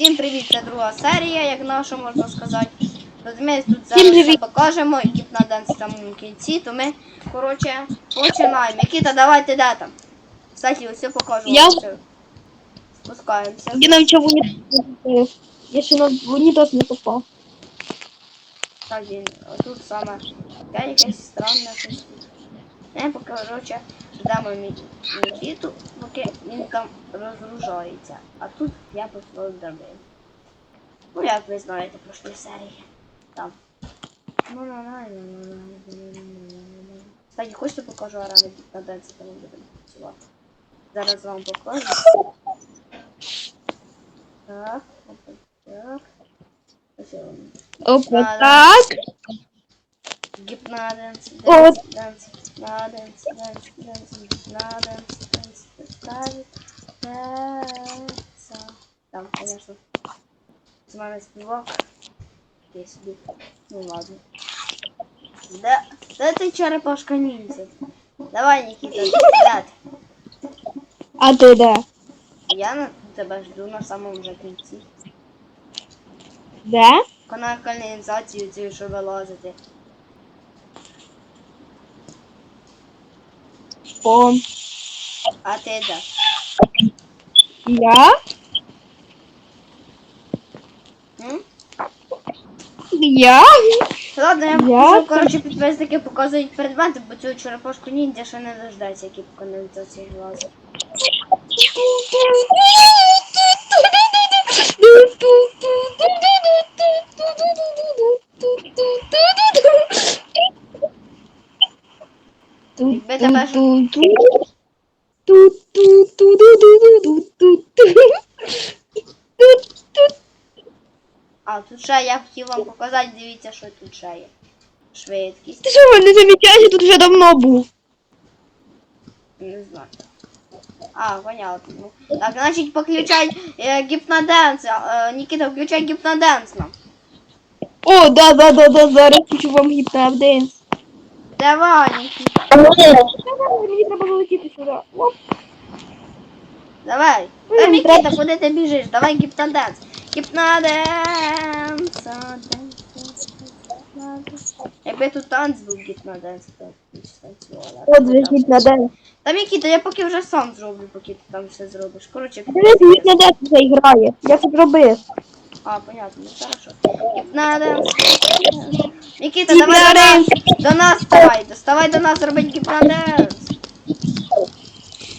Всім привіт, це друга серія, як наша можна сказати. Розумієте, тут зараз все покажемо, і на день в самому кінці, то ми, коротше, починаємо. Микита, давайте де там? Кстати, ось я покажу. Я- все. Спускаємося. Я навчив унітаз. Я ще в унітаз не попав. Так, він, тут саме я якесь странне щось. Я покажу, что короче, дамо міту, поки він там розгружається. А тут я просто зробив. Ну як ви знаєте прошлі серії. Там. Ну ну ну Кстати, хочете покажу арани на денці, там будемо працювати. Зараз вам покажу. Так, так. Опа, так. Гіпна денс, денс. Гипноденс, денс, денс, гипноденс, денс, представить, денса. Там, конечно, с вами спивок. Я себе. Ну ладно. Да, да ты черепашка ниндзя. Давай, Никита, взгляд. А ти де? Я на тебе жду на самому же кінці. Де? На каналізацію цю, що вилазити. О, А ти да. я? М? Я? Ладно, я, покажу, коротше, підписники показують предмети, бо цю черепашку ніндзя ще не дождається, які по каналізації глазу. А, тут ще я хотів вам показати, дивіться, що тут ще є. Швидкість, Ти що, не замічаєш, я тут вже давно був. не знаю. А, понятно. Так, значить, включай е, гіпноденс. Е, Нікіта, включай гіпноденс нам. О, да, да, да, да, зараз хочу вам гіпноапденс. Давай, Нікіта, Мені треба залетіти сюди. Оп. давай. Та, треба- куди ти біжиш? Давай гіпноденс. Гіпноденс. Якби тут танц був гіпноденс, то. От же гіпноапденс. Та Мікіта, я поки вже сам зроблю, поки ти там все зробиш. Коротше, Дивись, гіпноапденс вже грає. Я це зробив. А, понятно, ну хорошо. Гіпноденс. Нікіта, давай до нас, до нас вставай, доставай до нас робить гіпноденс.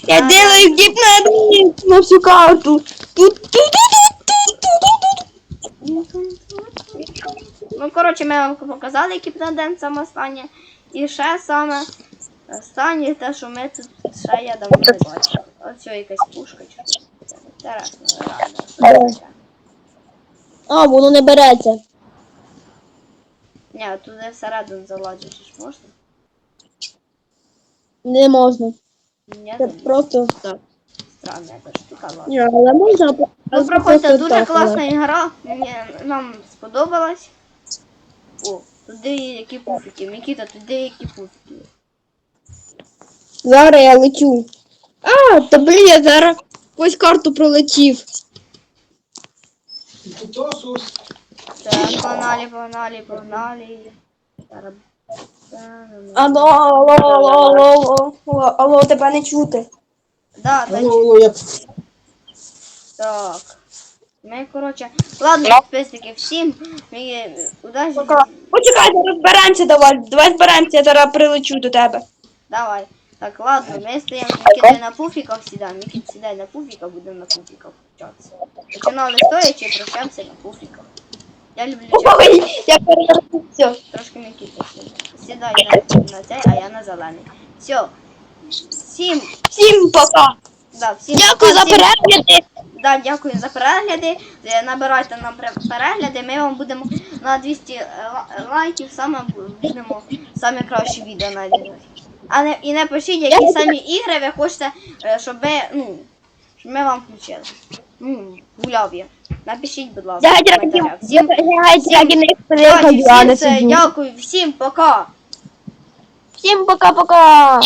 Я А. делаю гипноденс на всю карту. Тут, тут, Ну, коротше, ми вам показали гіпноденс саме останнє. І ще саме останнє те, що ми тут ще я давно не бачив. Ось якась пушка чи що. Це Інтересно, реально. що це таке? А, воно не береться. Ні, туди всередину залазити ж можна? Не можна. Ні, Це не просто так. странна яка штука, ладно. Ні, але можна. Ну, проходьте, дуже класна ігра. Мені нам сподобалась. О, туди які пуфіки. Микита, туди які пуфіки. Зараз я лечу. А, та блін, я зараз ось карту пролетів. Так, погнали, погнали, погнали. Алло, алло, алло, алло, алло, алло, алло, тебе не чути. Да, так. Алло, я Так. Ми, коротше, ладно, підписники, всім. Ми, удачі. Почекай, зараз зберемося, давай. Давай зберемося, я зараз прилечу до тебе. Давай. Так, ладно, ми стоїмо з на пуфіках сідаємо. Микит сідай на пуфіках, будемо на пуфіках вчатися. Починали стоячи, прощаємося на пуфіках. Я люблю. Ой, я перевернувся. Трошки Микита сідай. На, на цей, а я на зелений. Все. Всім, Всім пока. да, всім Дякую за всім- перегляди. Да, дякую за перегляди. Е, Набирайте нам пре- перегляди. Ми вам будемо на 200 ла- лайків саме будемо самі кращі відео навіть. А не і не пишіть, які самі ігри ви хочете, е, щоб ви, ну, щоб ми вам включили. Ну, я. Напишіть, будь ласка. В коментарях. Всім, Всім, всім це, дякую, всім пока. Всім пока-пока.